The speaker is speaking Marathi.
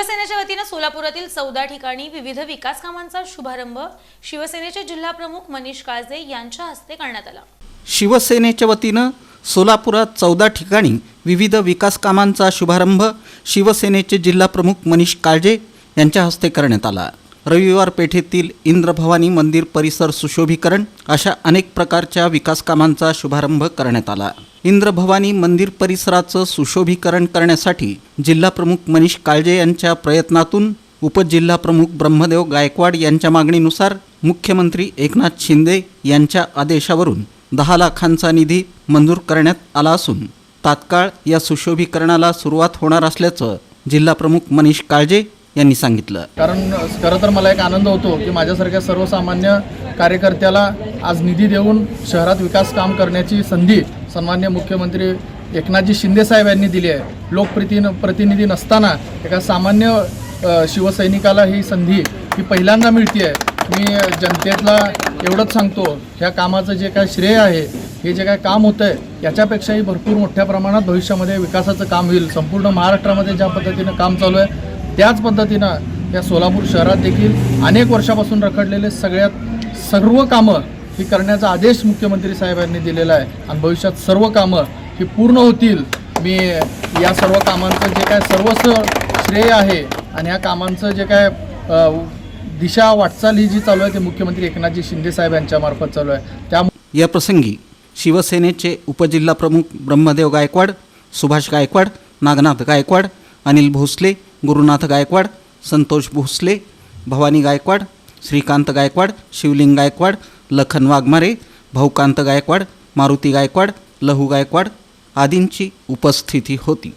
शिवसेनेच्या वतीनं सोलापुरातील चौदा ठिकाणी विविध विकास कामांचा शुभारंभ शिवसेनेचे जिल्हा प्रमुख मनीष काळजे यांच्या हस्ते करण्यात आला. शिवसेनेच्या वतीनं सोलापुरात चौदा ठिकाणी विविध विकास कामांचा शुभारंभ शिवसेनेचे जिल्हा प्रमुख मनीष काळजे यांच्या हस्ते करण्यात आला. रविवार पेठेतील इंद्रभवानी मंदिर परिसर सुशोभीकरण अशा अनेक प्रकारच्या विकासकामांचा शुभारंभ करण्यात आला. इंद्रभवानी मंदिर परिसराचं सुशोभीकरण करण्यासाठी जिल्हाप्रमुख मनीष काळजे यांच्या प्रयत्नातून उपजिल्हाप्रमुख ब्रह्मदेव गायकवाड यांच्या मागणीनुसार मुख्यमंत्री एकनाथ शिंदे यांच्या आदेशावरून दहा लाखांचा निधी मंजूर करण्यात आला असून तात्काळ या सुशोभीकरणाला सुरुवात होणार असल्याचं जिल्हाप्रमुख मनीष काळजे यांनी सांगितलं. कारण खरं तर मला एक आनंद होतो की माझ्यासारख्या सर्वसामान्य कार्यकर्त्याला आज निधी देऊन शहरात विकास काम करण्याची संधी सन्मान्य मुख्यमंत्री एकनाथजी शिंदेसाहेब यांनी दिली आहे. लोकप्रतिन प्रतिनिधी नसताना एका सामान्य शिवसैनिकाला ही संधी ही पहिल्यांदा मिळते आहे मी जनतेतला एवढंच सांगतो ह्या कामाचं जे काय श्रेय आहे हे जे काय काम होतं आहे याच्यापेक्षाही भरपूर मोठ्या प्रमाणात भविष्यामध्ये विकासाचं काम होईल. संपूर्ण महाराष्ट्रामध्ये ज्या पद्धतीनं काम चालू आहे त्याच पद्धतीनं या सोलापूर शहरात देखील अनेक वर्षापासून रखडलेले सगळ्यात सर्व कामं ही करण्याचा आदेश मुख्यमंत्री साहेबांनी दिलेला आहे. आणि भविष्यात सर्व कामं ही पूर्ण होतील. मी या सर्व कामांचं जे काय सर्वस्व श्रेय आहे आणि या कामांचं जे काय दिशा वाटचाल ही जी चालू आहे ते मुख्यमंत्री एकनाथजी शिंदे साहेब यांच्यामार्फत चालू आहे. त्यामुळे या प्रसंगी शिवसेनेचे उपजिल्हाप्रमुख ब्रह्मदेव गायकवाड सुभाष गायकवाड नागनाथ गायकवाड अनिल भोसले गुरुनाथ गायकवाड संतोष भोसले भवानी गायकवाड श्रीकांत गायकवाड शिवलिंग गायकवाड लखन वाघमारे भाऊकांत गायकवाड मारुती गायकवाड लहू गायकवाड आदींची उपस्थिती होती.